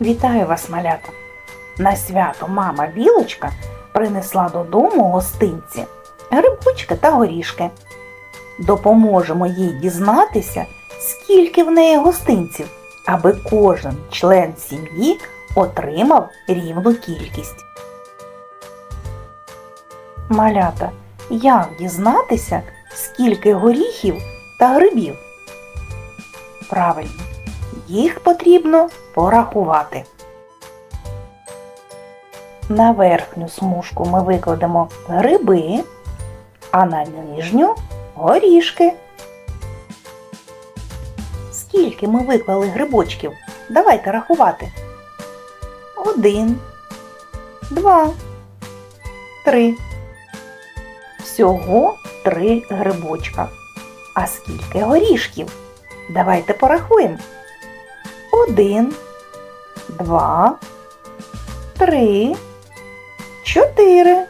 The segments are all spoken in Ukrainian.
Вітаю вас, малята! На свято мама білочка принесла додому гостинці грибочки та горішки. Допоможемо їй дізнатися, скільки в неї гостинців, аби кожен член сім'ї отримав рівну кількість. Малята, як дізнатися, скільки горіхів та грибів? Правильно, їх потрібно порахувати. На верхню смужку ми викладемо гриби, а на нижню горішки. Скільки ми виклали грибочків? Давайте рахувати. Один, два, три. Всього три грибочка. А скільки горішків? Давайте порахуємо. Один, два, три, чотири.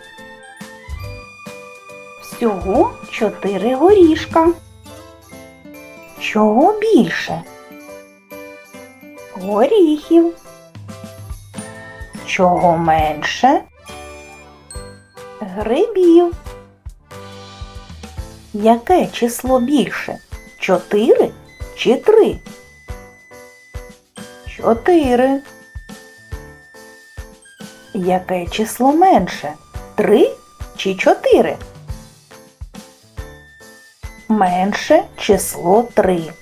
Всього чотири горішка. Чого більше? Горіхів. Чого менше? Грибів. Яке число більше? Чотири чи три? Чотири. Яке число менше? Три чи чотири? Менше число три.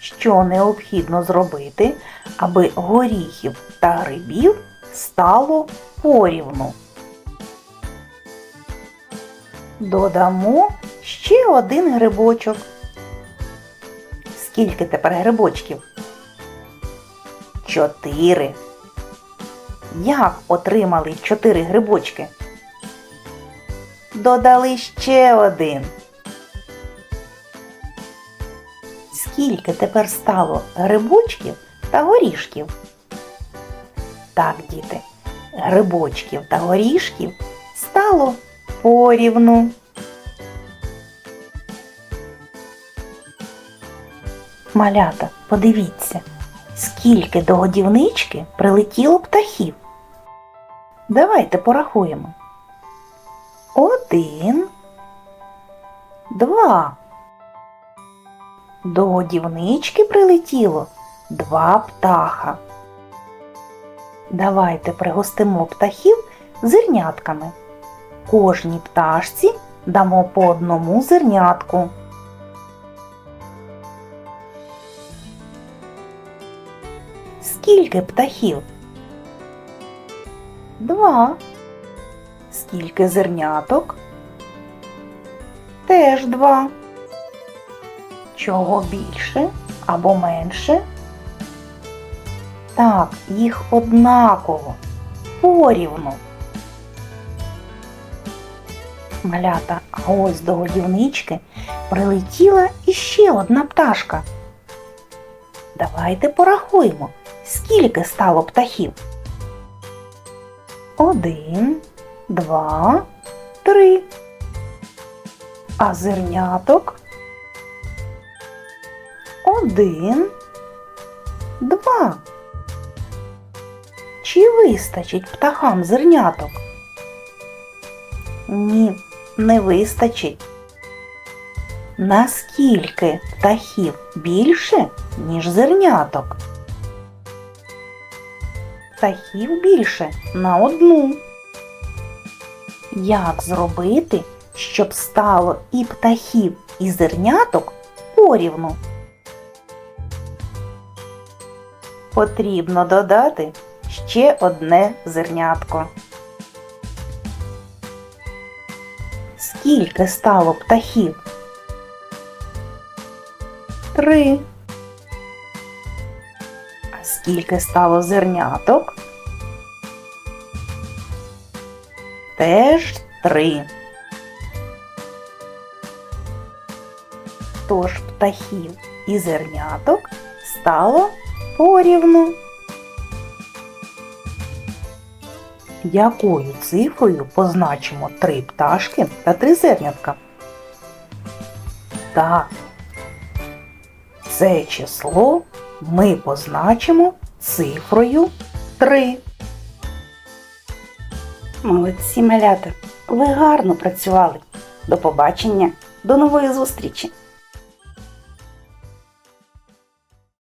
Що необхідно зробити, аби горіхів та грибів стало порівну? Додамо ще один грибочок. Скільки тепер грибочків? Чотири. Як отримали чотири грибочки? Додали ще один. Скільки тепер стало грибочків та горішків? Так, діти, грибочків та горішків стало порівну. Малята, подивіться, скільки до годівнички прилетіло птахів. Давайте порахуємо. Один, два. До годівнички прилетіло два птаха. Давайте пригостимо птахів зернятками. Кожній пташці дамо по одному зернятку. Скільки птахів? Два. Скільки зерняток? Теж два. Чого більше або менше? Так, їх однаково, порівну. Малята, а ось до годівнички прилетіла іще одна пташка. Давайте порахуємо, скільки стало птахів. Один, два, три. А зерняток? Один, два. Чи вистачить птахам зерняток? Ні, не вистачить. Наскільки птахів більше, ніж зерняток? Птахів більше на одну. Як зробити, щоб стало і птахів, і зерняток порівну? Потрібно додати ще одне зернятко. Скільки стало птахів? Три. А скільки стало зерняток? Теж три. Тож птахів і зерняток стало порівну. Якою цифрою позначимо три пташки та три зернятка? Так, це число ми позначимо цифрою 3. Молодці малята, ви гарно працювали. До побачення, до нової зустрічі!